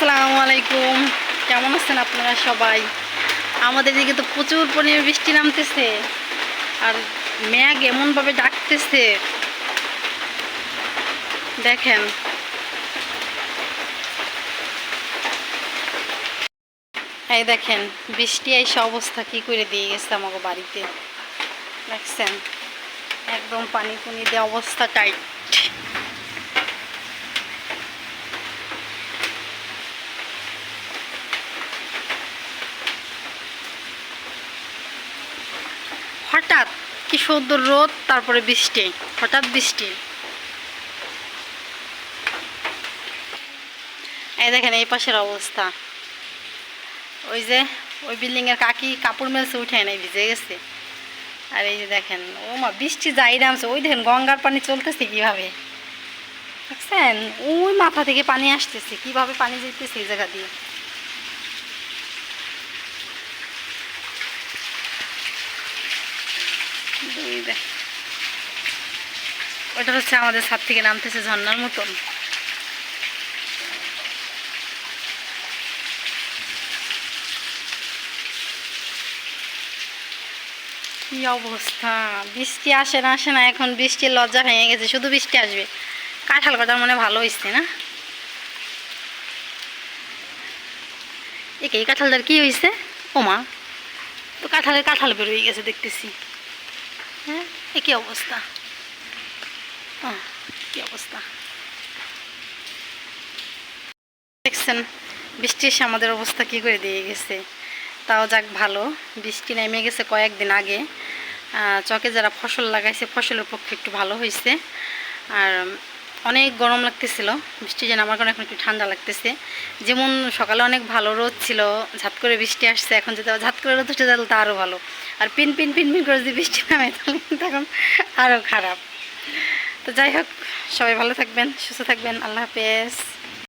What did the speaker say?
আসসালামু আলাইকুম। কেমন আছেন আপনারা সবাই? আমাদের দিকে তো প্রচুর পরিমাণে বৃষ্টি নামতেছে। আর মেঘ এমনভাবে ডাকতেছে। দেখেন। এই দেখেন, বৃষ্টি এসে অবস্থা কি করে দিয়ে গেছে আমাকে বাড়িতে? দেখছেন? একদম পানি পুনি দিয়ে অবস্থা টাইট হঠাৎ কি সুন্দর রোদ, তারপরে বৃষ্টি, হঠাৎ বৃষ্টি। এই দেখেন এই পাশের অবস্থা। ওই যে, ওই বিল্ডিং এর কাকি কাপড় মেলছে, উঠে নাই ভিজে গেছে। আর এই যে দেখেন, ও মা, বৃষ্টি যাই নামছে। ওই দেখেন গঙ্গার পানি চলতেছে কীভাবে? দেখছেন? ওই মাথা থেকে পানি আসতেছে, কীভাবে পানি যেতেছে এই জায়গা দিয়ে? ওটা হচ্ছে আমাদের ছাদ থেকে নামতেছে ঝর্ণার মতন। কি অবস্থা? বৃষ্টি আসে না আসে না, এখন বৃষ্টির লজ্জা ভেঙে গেছে, শুধু বৃষ্টি আসবে। কাঁঠাল কথা মনে ভালো হয়েছে না? একে কাঁঠালটার কি হয়েছে ওমা, তো কাঁঠালের কাঁঠাল বেরোয় গেছে দেখতেছি। হ্যাঁ? এ কি অবস্থা? কি অবস্থা? দেখছেন, বৃষ্টি এসে আমাদের অবস্থা কি করে দিয়ে গেছে? তাও যাক ভালো, বৃষ্টি নেমে গেছে কয়েকদিন আগে। চকে যারা ফসল লাগাইছে, ফসলের পক্ষে একটু ভালো হয়েছে আর অনেক গরম লাগতেছিল, বৃষ্টি যেন আমার কারণে এখন একটু ঠান্ডা লাগতেছে। যেমন সকালে অনেক ভালো রোদ ছিল, ঝাত করে বৃষ্টি আসছে, এখন যদি ঝাত করে রোদ উঠে তাহলে তো আরও ভালো। আর পিন পিন পিন পিন করে যদি বৃষ্টি নামে তাহলে এখন আরও খারাপ। তো যাই হোক, সবাই ভালো থাকবেন, সুস্থ থাকবেন, আল্লাহ হাফেজ।